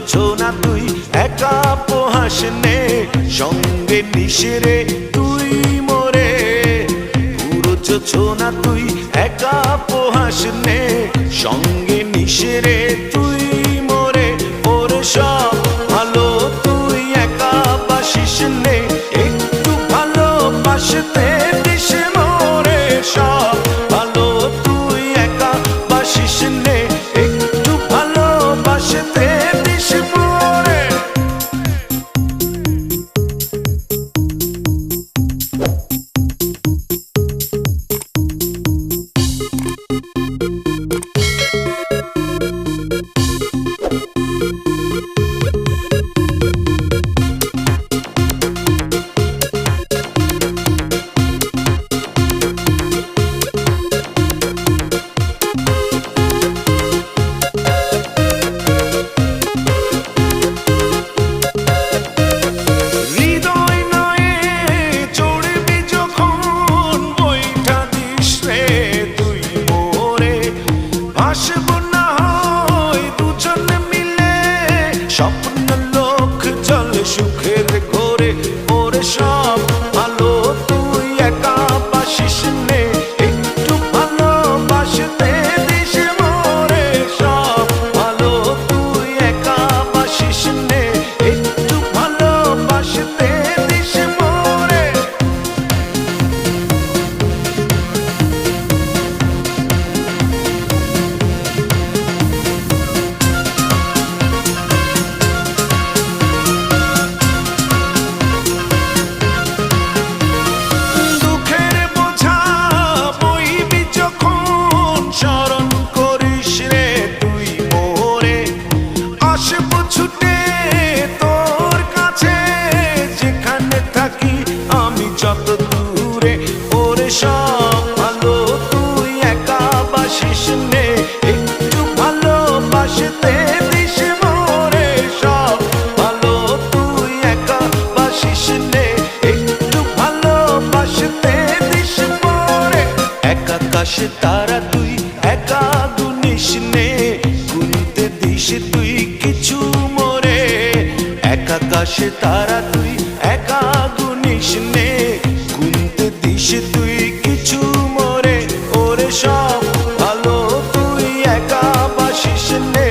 পুরো না তুই? একা পোহাস নে সঙ্গে নিশেরে তুই মরে। পুরো না তুই? একা পোহাস নে সঙ্গে নিশেরে তুই llore থাকি, আমি যত দূরে, ওরে সব ভালো, তুই একা বাসিস নে। একটু ভালোবাসতে দিস মোরে সব ভালো, তুই একা বাসিস নে। একটু ভালো বাসতে দিস মোরে, এক আকাশে তারা তুই, একা গুনিস নে। গুনতে দিস তুই কিছু মোরে, এক আকাশে তারা তুই তুই কিছু মরে ওরে সব ভালো তুই একা বাসিস নে।